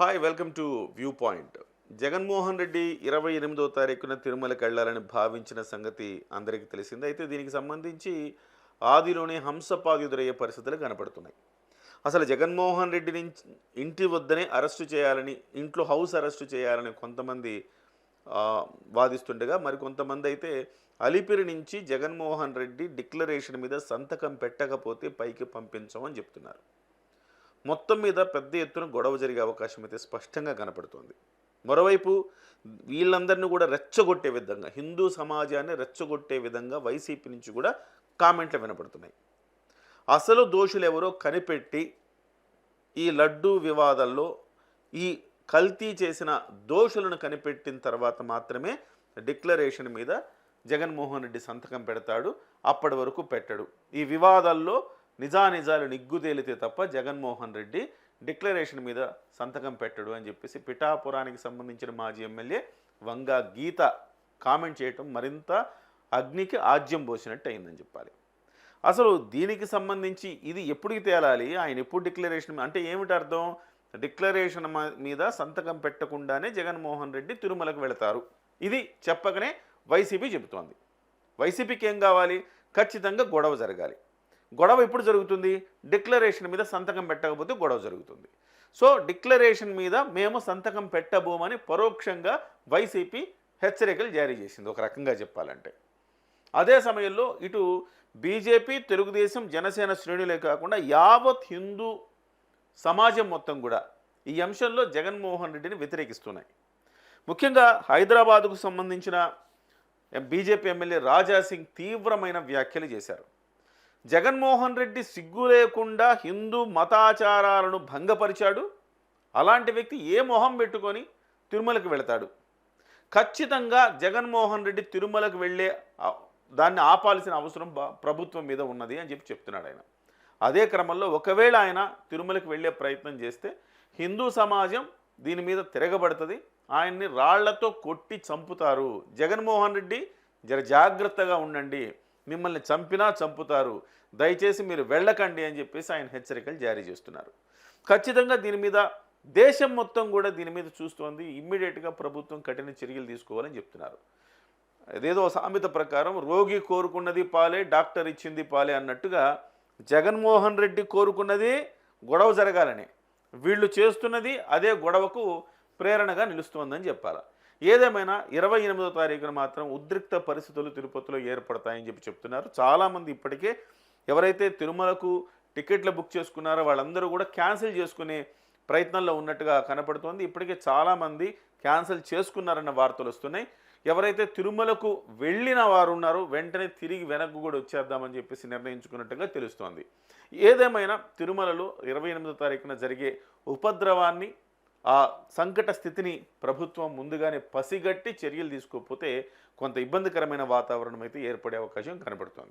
Hi welcome to view point Jaganmohan Reddy ఇరవై ఎనిమిదో తారీఖున తిరుమలకి వెళ్ళాలని భావించిన సంగతి అందరికీ తెలిసింది. అయితే దీనికి సంబంధించి ఆదిలోనే హంసపాది ఎదురయ్యే పరిస్థితులు కనపడుతున్నాయి. అసలు జగన్మోహన్ రెడ్డి నుంచి ఇంటి వద్దనే అరెస్టు చేయాలని ఇంట్లో హౌస్ అరెస్టు చేయాలని కొంతమంది వాదిస్తుండగా మరి కొంతమంది అయితే అలిపిరి నుంచి జగన్మోహన్ రెడ్డి డిక్లరేషన్ మీద సంతకం పెట్టకపోతే పైకి పంపించమని చెప్తున్నారు. మొత్తం మీద పెద్ద ఎత్తున గొడవ జరిగే అవకాశం అయితే స్పష్టంగా కనపడుతోంది. మరోవైపు వీళ్ళందరినీ కూడా రెచ్చగొట్టే విధంగా హిందూ సమాజాన్ని రెచ్చగొట్టే విధంగా వైసీపీ నుంచి కూడా కామెంట్లు వినపడుతున్నాయి. అసలు దోషులు ఎవరో కనిపెట్టి ఈ లడ్డూ వివాదాల్లో ఈ కల్తీ చేసిన దోషులను కనిపెట్టిన తర్వాత మాత్రమే డిక్లరేషన్ మీద జగన్మోహన్ రెడ్డి సంతకం పెడతాడు అప్పటి వరకు పెట్టడు. ఈ వివాదాల్లో నిజానిజాలు నిగ్గు తేలితే తప్ప జగన్మోహన్ రెడ్డి డిక్లరేషన్ మీద సంతకం పెట్టడు అని చెప్పేసి పిఠాపురానికి సంబంధించిన మాజీ ఎమ్మెల్యే వంగా గీత కామెంట్ చేయటం మరింత అగ్నికి ఆజ్యం పోసినట్టు అయిందని చెప్పాలి. అసలు దీనికి సంబంధించి ఇది ఎప్పటికి తేలాలి? ఆయన ఎప్పుడు డిక్లరేషన్ అంటే ఏమిటి అర్థం? డిక్లరేషన్ మీద సంతకం పెట్టకుండానే జగన్మోహన్ రెడ్డి తిరుమలకు వెళతారు. ఇది చెప్పకనే వైసీపీ చెబుతోంది. వైసీపీకి ఏం కావాలి? ఖచ్చితంగా గొడవ జరగాలి. గొడవ ఎప్పుడు జరుగుతుంది? డిక్లరేషన్ మీద సంతకం పెట్టకపోతే గొడవ జరుగుతుంది. సో డిక్లరేషన్ మీద మేము సంతకం పెట్టబోమని పరోక్షంగా వైసీపీ హెచ్చరికలు జారీ చేసింది. ఒక రకంగా చెప్పాలంటే. అదే సమయంలో ఇటు బీజేపీ తెలుగుదేశం జనసేన శ్రేణులే కాకుండా యావత్ హిందూ సమాజం మొత్తం కూడా ఈ అంశంలో జగన్మోహన్ రెడ్డిని వ్యతిరేకిస్తున్నాయి. ముఖ్యంగా హైదరాబాదుకు సంబంధించిన బీజేపీ ఎమ్మెల్యే రాజా సింగ్ తీవ్రమైన వ్యాఖ్యలు చేశారు. జగన్మోహన్ రెడ్డి సిగ్గు లేకుండా హిందూ మతాచారాలను భంగపరిచాడు. అలాంటి వ్యక్తి ఏ మొహం పెట్టుకొని తిరుమలకు వెళతాడు? ఖచ్చితంగా జగన్మోహన్ రెడ్డి తిరుమలకు వెళ్ళే దాన్ని ఆపాల్సిన అవసరం ప్రభుత్వం మీద ఉన్నది అని చెప్పి చెప్తున్నాడు ఆయన. అదే క్రమంలో ఒకవేళ ఆయన తిరుమలకు వెళ్ళే ప్రయత్నం చేస్తే హిందూ సమాజం దీని మీద తిరగబడుతుంది. ఆయన్ని రాళ్ళతో కొట్టి చంపుతారు. జగన్మోహన్ రెడ్డి జర జాగ్రత్తగా ఉండండి. మిమ్మల్ని చంపినా చంపుతారు. దయచేసి మీరు వెళ్ళకండి అని చెప్పేసి ఆయన హెచ్చరికలు జారీ చేస్తున్నారు. ఖచ్చితంగా దీని మీద దేశం మొత్తం కూడా దీని మీద చూస్తోంది. ఇమ్మీడియట్గా ప్రభుత్వం కఠిన చర్యలు తీసుకోవాలని చెప్తున్నారు. అదేదో సామెత ప్రకారం రోగి కోరుకున్నది పాలే డాక్టర్ ఇచ్చింది పాలే అన్నట్టుగా జగన్మోహన్ రెడ్డి కోరుకున్నది గొడవ జరగాలని. వీళ్ళు చేస్తున్నది అదే గొడవకు ప్రేరణగా నిలుస్తోందని చెప్పాలి. ఏదేమైనా ఇరవై ఎనిమిదో తారీఖున మాత్రం ఉద్రిక్త పరిస్థితులు తిరుపతిలో ఏర్పడతాయని చెప్పి చెప్తున్నారు. చాలామంది ఇప్పటికే ఎవరైతే తిరుమలకు టికెట్లు బుక్ చేసుకున్నారో వాళ్ళందరూ కూడా క్యాన్సిల్ చేసుకునే ప్రయత్నంలో ఉన్నట్టుగా కనపడుతోంది. ఇప్పటికే చాలామంది క్యాన్సిల్ చేసుకున్నారన్న వార్తలు వస్తున్నాయి. ఎవరైతే తిరుమలకు వెళ్ళిన వారు ఉన్నారో వెంటనే తిరిగి వెనక్కు కూడా వచ్చేద్దామని చెప్పేసి నిర్ణయించుకున్నట్టుగా తెలుస్తోంది. ఏదేమైనా తిరుమలలో ఇరవై ఎనిమిదో తారీఖున జరిగే ఉపద్రవాన్ని ఆ సంకట స్థితిని ప్రభుత్వం ముందుగానే పసిగట్టి చర్యలు తీసుకోకపోతే కొంత ఇబ్బందికరమైన వాతావరణం అయితే ఏర్పడే అవకాశం కనబడుతోంది.